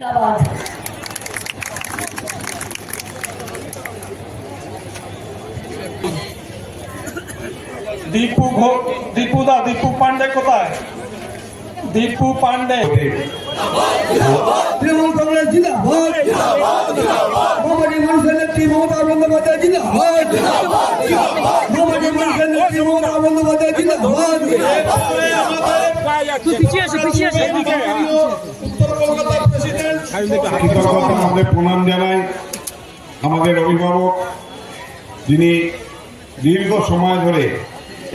জিন্দাবাদ দীপু দীপু দা দীপু পান্ডে কোথায়? দীপু পান্ডে তৃণমূল কংগ্রেস জিন্দাবাদ। মামাটি মানুষের নেত্রী মমতা বন্দ্যোপাধ্যায় জিন্দাবাদ। মামাটি মানুষের নেত্রী মমতা বন্দ্যোপাধ্যায় জিন্দাবাদ। কৃতজ্ঞতা আমাদের প্রণাম জানাই আমাদের অভিভাবক যিনি দীর্ঘ সময় ধরে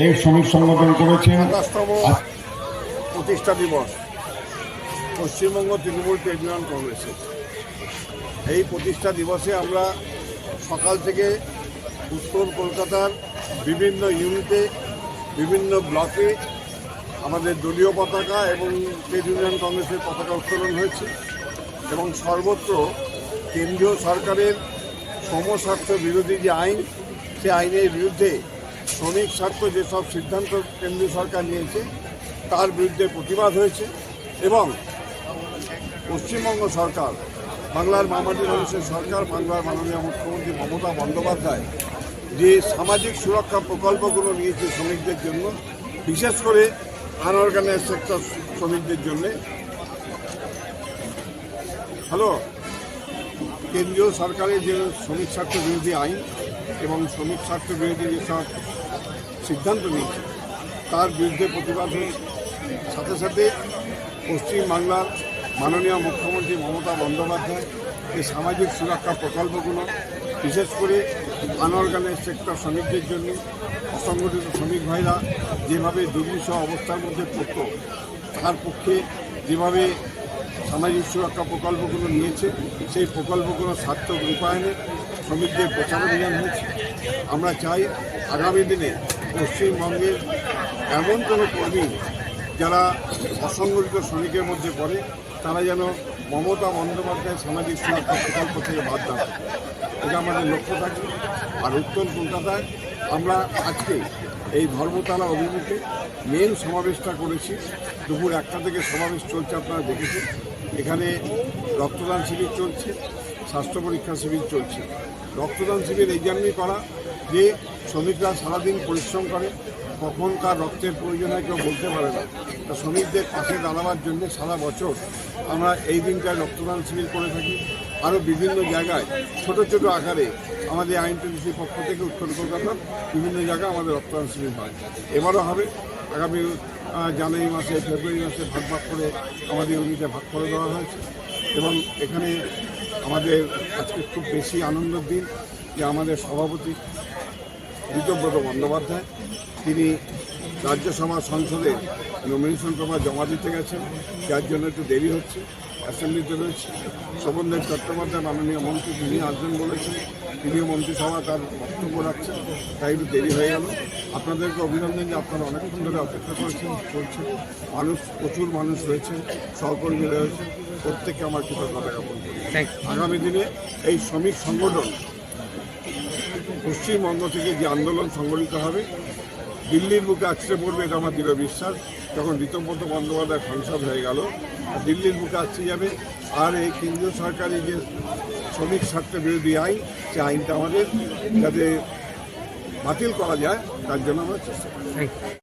এই শ্রমিক সংগঠন করেছেন। প্রতিষ্ঠা দিবস পশ্চিমবঙ্গ তৃণমূল ট্রেড ইউনিয়ন কংগ্রেসের। এই প্রতিষ্ঠা দিবসে আমরা সকাল থেকে উত্তর কলকাতার বিভিন্ন ইউনিটে বিভিন্ন ব্লকে আমাদের দলীয় পতাকা এবং ট্রেড ইউনিয়ন কংগ্রেসের পতাকা উত্তোলন হয়েছে। এবং সর্বত্র কেন্দ্রীয় সরকারের সমস্বার্থ বিরোধী যে আইন, সে আইনের বিরুদ্ধে শ্রমিক স্বার্থ যেসব সিদ্ধান্ত কেন্দ্রীয় সরকার নিয়েছে, তার বিরুদ্ধে প্রতিবাদ হয়েছে এবং পশ্চিমবঙ্গ সরকার, বাংলার মামাটি মানুষের সরকার, বাংলার মাননীয় মুখ্যমন্ত্রী মমতা বন্দ্যোপাধ্যায় যে সামাজিক সুরক্ষা প্রকল্পগুলো নিয়েছে শ্রমিকদের জন্য, বিশেষ করে আনঅর্গানাইজ সেক্টর শ্রমিকদের জন্যে হ্যালো কেন্দ্রীয় সরকারের যে শ্রমিক স্বার্থ বিরোধী আইন এবং শ্রমিক স্বার্থ বিরোধী যেসব সিদ্ধান্ত নিয়েছে, তার বিরুদ্ধে প্রতিবাদ হয়েছে সাথে সাথে পশ্চিমবাংলার মাননীয় মুখ্যমন্ত্রী মমতা বন্দ্যোপাধ্যায় যে সামাজিক সুরক্ষা প্রকল্পগুলো, বিশেষ করে আনঅর্গানাইজ সেক্টর শ্রমিকদের জন্য অসংগঠিত শ্রমিক ভাইরা যেভাবে দুর্বিষহ অবস্থার মধ্যে পড়ত, তার পক্ষে যেভাবে সামাজিক সুরক্ষা প্রকল্পগুলো নিয়েছে। সেই প্রকল্পগুলো সার্থক রূপায়নে শ্রমিকদের প্রচার অভিযান হয়েছে। আমরা চাই আগামী দিনে পশ্চিমবঙ্গের এমন কোনো কর্মী যারা অসংগঠিত শ্রমিকের মধ্যে পড়ে, তারা যেন মমতা বন্দ্যোপাধ্যায় সামাজিক সুরক্ষা প্রকল্প থেকে বাদ থাকে। এটা আমাদের লক্ষ্য থাকবে। আর উত্তর কলকাতায় আমরা আজকে এই ধর্মতলা অভিমুখে মেন সমাবেশটা করেছি। দুপুর একটা থেকে সমাবেশ চলছে, আপনারা দেখেছেন। এখানে রক্তদান শিবির চলছে, স্বাস্থ্য পরীক্ষা শিবির চলছে। রক্তদান শিবির এই জন্যই করা যে শ্রমিকরা সারাদিন পরিশ্রম করে কখন কার রক্তের প্রয়োজন হয় কেউ বলতে পারে না। তা শ্রমিকদের পাশে দাঁড়াবার জন্য সারা বছর আমরা এই দিনটায় রক্তদান শিবির করে থাকি। আরও বিভিন্ন জায়গায় ছোট ছোট আকারে আমাদের আইন টিভিসির পক্ষ থেকে উত্তর কলকাতার বিভিন্ন জায়গায় আমাদের রক্তদান শিবির হয়। এবারও হবে। আগামী জানুয়ারি মাসে, ফেব্রুয়ারি মাসে ভাগ ভাগ করে আমাদের ইউনিটে ভাগ করে দেওয়া হয়েছে। এবং এখানে আমাদের আজকে খুব বেশি আনন্দের দিন যে আমাদের সভাপতি ঋতব্রত বন্দ্যোপাধ্যায়, তিনি রাজ্যসভা সংসদে নমিনেশন পেপার জমা দিতে গেছেন যার জন্য একটু দেরি হচ্ছে অ্যাসেম্বলিতে রয়েছে। শোভনদেব চট্টোপাধ্যায় মাননীয় মন্ত্রী তিনি আসবেন বলেছেন। তিনিও মন্ত্রিসভা তার বক্তব্য রাখছেন। তাই একটু দেরি হয়ে গেল। আপনাদেরকে অভিনন্দন যে আপনারা অনেকক্ষণ ধরে অপেক্ষা করেছেন চলছে মানুষ প্রচুর মানুষ রয়েছে সহকর্মী রয়েছে প্রত্যেককে আমার কৃতজ্ঞতা জ্ঞাপন করি। আগামী দিনে এই শ্রমিক সংগঠন পশ্চিমবঙ্গ থেকে যে আন্দোলন সংগঠিত হবে দিল্লির বুকে আছড়ে পড়বে এটা আমার দৃঢ় বিশ্বাস। তখন ঋতব্রত বন্দ্যোপাধ্যায় সংসদ হয়ে গেল দিল্লির বুকে আছড়ে যাবে, আর এই কেন্দ্রীয় সরকারি যে শ্রমিক স্বার্থ বিরোধী আইন, সে আইনটা আমাদের যাতে বাতিল করা যায়, তার জন্য আমরা চেষ্টা করি